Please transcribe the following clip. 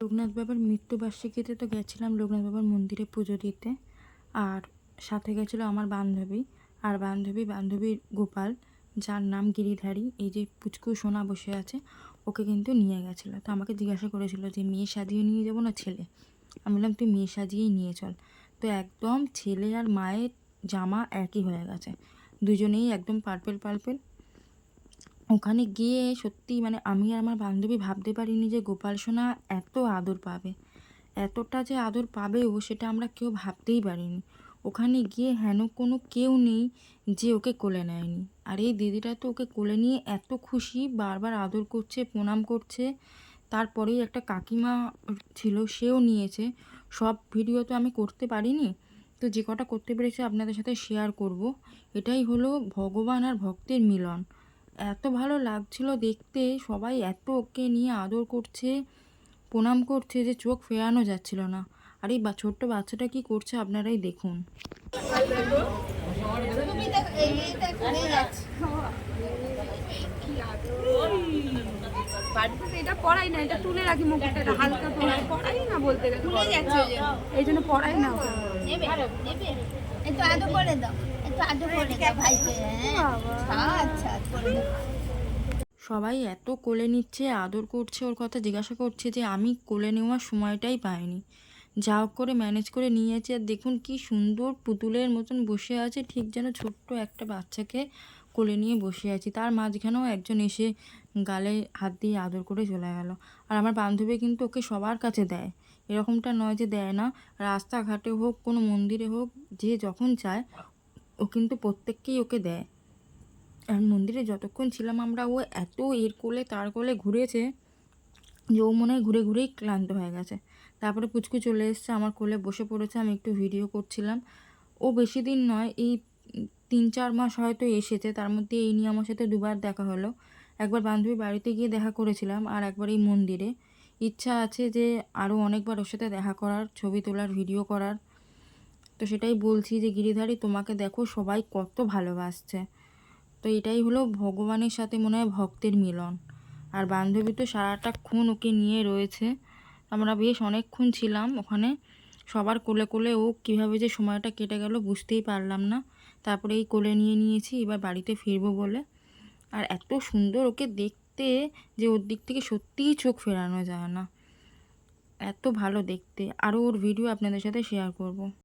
লোকনাথ বাবার মৃত্যুবার্ষিকীতে তো গেছিলাম লোকনাথ বাবার মন্দিরে পুজো দিতে। আর সাথে গেছিল আমার বান্ধবী। আর বান্ধবী বান্ধবীর গোপাল, যার নাম গিরিধারী। এই যে পুচকু সোনা বসে আছে, ওকে কিন্তু নিয়ে গেছিল। তো আমাকে জিজ্ঞাসা করেছিল যে, মেয়ে সাজিয়ে নিয়ে যাব না ছেলে? আমি বললাম, তুই মেয়ে সাজিয়েই নিয়ে চল। তো একদম ছেলে আর মায়ের জামা একই হয়ে গেছে। দুজনেই একদম পার্পেল পার্পেল। ওখানে গিয়ে সত্যি মানে আমি আর আমার বান্ধবী ভাবতে পারিনি যে গোপাল সোনা এত আদর পাবে। এতটা যে আদর পাবে ও সেটা আমরা কেউ ভাবতেই পারিনি। ওখানে গিয়ে হেন কোনো কেউ নেই যে ওকে কোলে নেয়নি। আর এই দিদিটা তো ওকে কোলে নিয়ে এত খুশি, বারবার আদর করছে, প্রণাম করছে। তারপরেই একটা কাকিমা ছিল, সেও নিয়েছে। সব ভিডিও তো আমি করতে পারিনি। তো যে কটা করতে পেরেছি আপনাদের সাথে শেয়ার করব। এটাই হলো ভগবান আর ভক্তের মিলন। এত ভালো লাগছিল দেখতে। সবাই এত ওকে নিয়ে আদর করছে প্রণাম করছে যে চোখ ফেরানো যাচ্ছিল না। আর এই বা- ছোট্ট বাচ্চাটা কি করছে আপনারাই দেখুন। বাড়িতে এটা পড়াই না এটা তুলে রাখি মুখটা এটা হালকা পড়াই পড়াই না বলতে গেলে এই জন্য পড়াই না ওকে। নেবে নেবে। একটু আদর করে দাও। হ্যাঁ? আচ্ছা সবাই এত কোলে নিচ্ছে আদর করছে ওর কথা জিজ্ঞাসা করছে যে আমি কোলে নেওয়ার সময়টাই পাইনি। যা হোক করে ম্যানেজ করে নিয়েছে আর দেখুন কি সুন্দর পুতুলের মতন বসে আছে ঠিক যেন ছোট্ট একটা বাচ্চাকে কোলে নিয়ে বসে আছি। তার মাঝখানেও একজন এসে গালে হাত দিয়ে আদর করে চলে গেল। আর আমার বান্ধবী কিন্তু ওকে সবার কাছে দেয়। এরকমটা নয় যে দেয় না। রাস্তাঘাটে হোক কোনো মন্দিরে হোক যে যখন চায় ও কিন্তু প্রত্যেককেই ওকে দেয়। আর মন্দিরে যতক্ষণ ছিলাম আমরা, ও এত এর কোলে তার কোলে ঘুরেছে যে ও মনে হয় ঘুরে ঘুরেই ক্লান্ত হয়ে গেছে। তারপরে পুচকু চলে এসছে, আমার কোলে বসে পড়েছে, আমি একটু ভিডিও করছিলাম। ও বেশি দিন নয়, এই তিন চার মাস হয়তো এসেছে, তার মধ্যে এই নিয়ে আমার সাথে দুবার দেখা হলো। একবার বান্ধবীর বাড়িতে গিয়ে দেখা করেছিলাম, আর একবার এই মন্দিরে। ইচ্ছা আছে যে আরও অনেকবার ওর সাথে দেখা করার, ছবি তোলার, ভিডিও করার। তো সেটাই বলছি যে, গিরিধারী, তোমাকে দেখো সবাই কত ভালোবাসছে। তো এটাই হলো ভগবানের সাথে মনে হয় ভক্তের মিলন। আর বান্ধবী তো সারাটাক্ষণ ওকে নিয়ে রয়েছে। আমরা বেশ অনেকক্ষণ ছিলাম ওখানে। সবার কোলে কোলে ও কীভাবে যে সময়টা কেটে গেল বুঝতেই পারলাম না। তারপরে এই কোলে নিয়ে নিয়েছি, এবার বাড়িতে ফিরবো বলে। আর এত সুন্দর ওকে দেখতে যে, ওর দিক থেকে সত্যিই চোখ ফেরানো যায় না। এত ভালো দেখতে। আরও ওর ভিডিও আপনাদের সাথে শেয়ার করব।